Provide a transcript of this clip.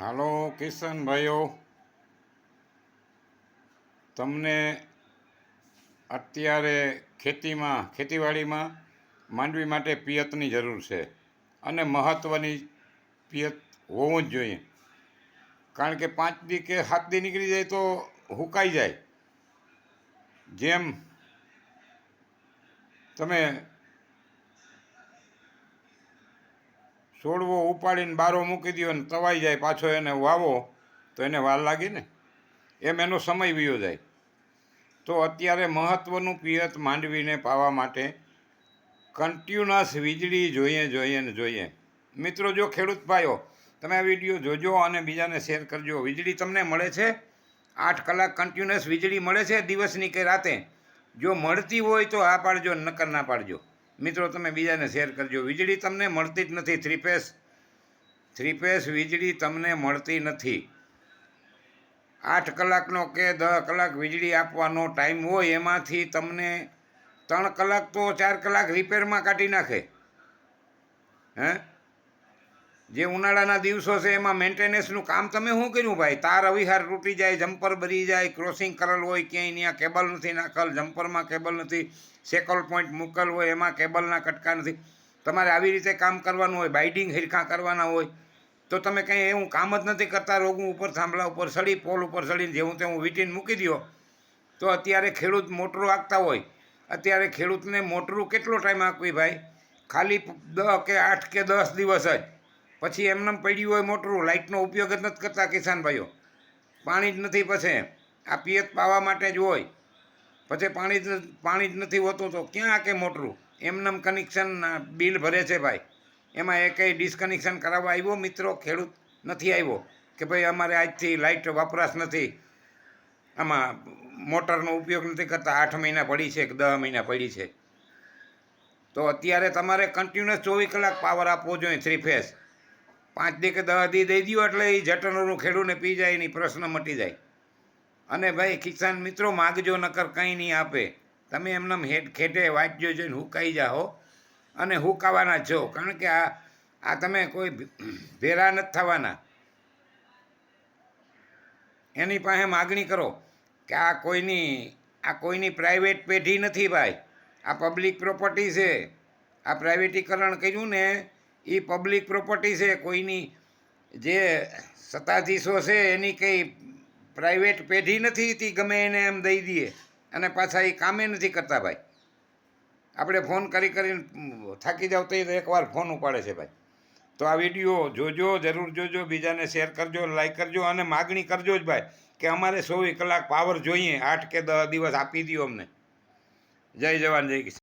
હાલો કિશન ભાઈઓ તમને અત્યારે ખેતીમાં, ખેતીવાડીમાં માંડવી માટે પિયતની જરૂર છે અને મહત્ત્વની પિયત હોવું જ જોઈએ. કારણ કે પાંચ દી કે સાત દી નીકળી જાય તો હુકાઈ જાય. જેમ તમે છોડવો ઉપાડીને બારો મૂકી દો ને તવાઈ જાય, પાછો એને વાવો, તો એને વાર લાગી ને. એમ એનો સમય વીયો જાય. તો અત્યારે મહત્ત્વનું પિયત માંડવીને પાવા માટે કન્ટિન્યુઅસ વીજળી જોઈએ જોઈએ ને જોઈએ. મિત્રો, જો ખેડૂત ભાઈઓ, તમે આ વીડિયો જોજો અને બીજાને શેર કરજો. વીજળી તમને મળે છે? આઠ કલાક કન્ટિન્યુઅસ વીજળી મળે છે દિવસની કે રાતે? જો મળતી હોય તો આ પાડજો, નકર ના પાડજો. મિત્રો, તમે બીજાને શેર કરજો. વીજળી તમને મળતી જ નથી. થ્રી ફેસ થ્રી ફેસ વીજળી તમને મળતી નથી. આઠ કલાકનો કે દસ કલાક વીજળી આપવાનો ટાઈમ હોય, એમાંથી તમને ત્રણ કલાક તો ચાર કલાક રિપેરમાં કાઢી નાખે. હે? જે ઉનાળાના દિવસો છે, એમાં મેન્ટેનન્સનું કામ તમે શું કર્યું ભાઈ? તાર અવિહાર તૂટી જાય, જમ્પર બરી જાય, ક્રોસિંગ કરેલ હોય ક્યાંય ત્યાં કેબલ નથી નાખેલ, જમ્પરમાં કેબલ નથી, સેકલ પોઈન્ટ મૂકેલ હોય, એમાં કેબલના કટકા નથી. તમારે આવી રીતે કામ કરવાનું હોય, બાઇડિંગ હિરખા કરવાના હોય, તો તમે કંઈ એવું કામ જ નથી કરતા, રોગું ઉપર થાંભલા ઉપર સડી, પોલ ઉપર સડીને જેવું તેવું વીટીને મૂકી દો તો અત્યારે ખેડૂત મોટરું હાંકતા હોય. અત્યારે ખેડૂતને મોટરું કેટલો ટાઈમ હાંકવી ભાઈ? ખાલી દસ કે આઠ કે દસ દિવસ જ. પછી એમને પડ્યું હોય મોટરું લાઇટનો ઉપયોગ જ નથી કરતા કિસાન ભાઈઓ પાણી જ નથી પછી. આ પિયત પાવા માટે જ હોય. પછી પાણી જ પાણી જ નથી હોતું તો ક્યાં કે મોટરું એમનેમ કનેક્શન બિલ ભરે છે ભાઈ. એમાં એ કંઈ ડિસ્કનેક્શન કરાવવા આવ્યો? મિત્રો, ખેડૂત નથી આવ્યો કે ભાઈ અમારે આજથી લાઇટ વપરાશ નથી. આમાં મોટરનો ઉપયોગ નથી કરતા. આઠ મહિના પડી છે કે દસ મહિના પડી છે. તો અત્યારે તમારે કન્ટિન્યુઅસ ચોવીસ કલાક પાવર આપવો જોઈએ થ્રી ફેસ પાંચ દી કે દસ દી દઈ દો એટલે એ જટનોનું ખેડૂને પી જાય એની પ્રશ્ન મટી જાય. અને ભાઈ કિસાન મિત્રો, માગજો નકર કંઈ નહીં આપે. તમે એમનેમ હેઠ ખેટે વાંચજો જોઈને હુકાઈ જાઓ અને હુકાવાના છો, કારણ કે આ આ તમે કોઈ ભેરા નથી થવાના. એની પાસે માગણી કરો કે આ કોઈની આ કોઈની પ્રાઇવેટ પેઢી નથી ભાઈ. આ પબ્લિક પ્રોપર્ટી છે. આ પ્રાઇવેટીકરણ કર્યું ને એ પબ્લિક પ્રોપર્ટી છે, કોઈની જે સત્તાધીશો છે, એની કંઈ પ્રાઇવેટ પેઢી નથી, તે ગમે એને એમ દઈ દઈએ. અને પાછા એ કામે નથી કરતા ભાઈ. આપણે ફોન કરી કરીને થાકી જાવ તો એકવાર ફોન ઉપાડે છે ભાઈ. તો આ વીડિયો જોજો, જરૂર જોજો, બીજાને શેર કરજો લાઈક કરજો અને માગણી કરજો જ ભાઈ કે અમારે ચોવીસ કલાક પાવર જોઈએ, આઠ કે દસ દિવસ આપી દો અમને. જય જવાન, જય કિસાન.